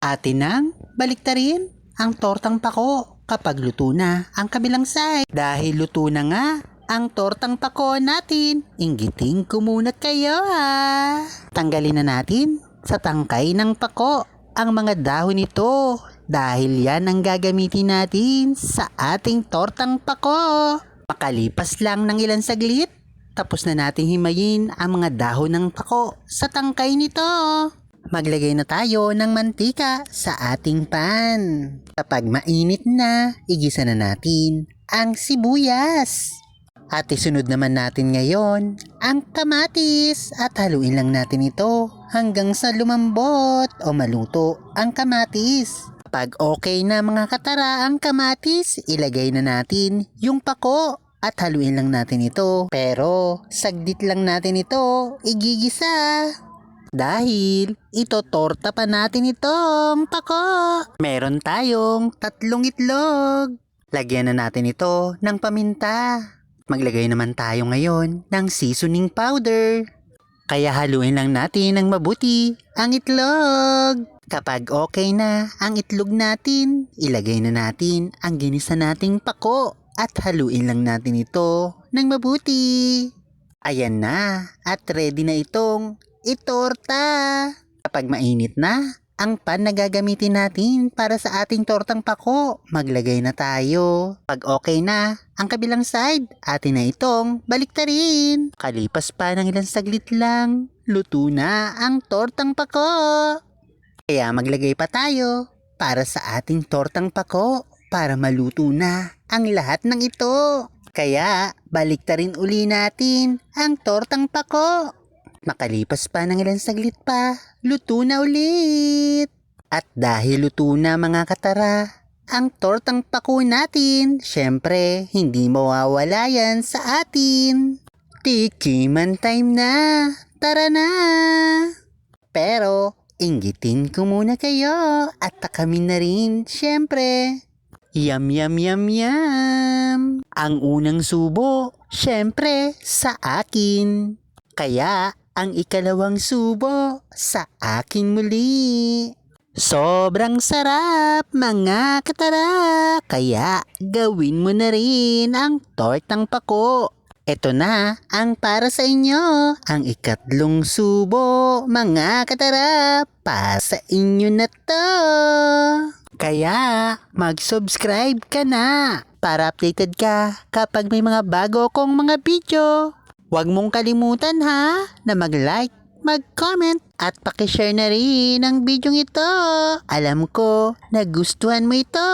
Atin nang baliktarin ang tortang pako kapag luto na ang kabilang side. Dahil luto na nga ang tortang pako natin, inggiting kumunat kayo ha. Tanggalin na natin sa tangkay ng pako ang mga dahon nito dahil yan ang gagamitin natin sa ating tortang pako. Makalipas lang ng ilang saglit, tapos na natin himayin ang mga dahon ng pako sa tangkay nito. Maglagay na tayo ng mantika sa ating pan. Kapag mainit na, igisa na natin ang sibuyas. At isunod naman natin ngayon ang kamatis at haluin lang natin ito hanggang sa lumambot o maluto ang kamatis. Kapag okay na mga katara ang kamatis, ilagay na natin yung pako at haluin lang natin ito. Pero saglit lang natin ito igigisa. Dahil ito torta pa natin itong pako. Meron tayong tatlong itlog. Lagyan na natin ito ng paminta. Maglagay naman tayo ngayon ng seasoning powder. Kaya haluin lang natin ng mabuti ang itlog. Kapag okay na ang itlog natin, ilagay na natin ang ginisa nating pako at haluin lang natin ito ng mabuti. Ayan na at ready na itong itorta. Kapag mainit na, ang pan na gagamitin natin para sa ating tortang pako, maglagay na tayo. Pag okay na, ang kabilang side, atin na itong baliktarin. Kalipas pa ng ilang saglit lang, luto na ang tortang pako. Kaya maglagay pa tayo para sa ating tortang pako para maluto na ang lahat ng ito. Kaya baliktarin uli natin ang tortang pako. Makalipas pa ng ilang saglit pa, luto na ulit. At dahil luto na mga katara, ang tortang pako natin, syempre, hindi mawawala yan sa atin. Tikiman time na, tara na! Pero, inggitin ko muna kayo at takamin na rin, syempre. Yum, yum, yum, yum. Ang unang subo, syempre, sa akin. Kaya, ang ikalawang subo, sa akin muli. Sobrang sarap, mga katara. Kaya, gawin mo na rin ang tortang pako. Ito na ang para sa inyo, ang ikatlong subo, mga katara, para sa inyo na to. Kaya, mag-subscribe ka na para updated ka kapag may mga bago kong mga video. Huwag mong kalimutan ha na mag-like, mag-comment at pakishare na rin ang video ito. Alam ko na gustuhan mo ito.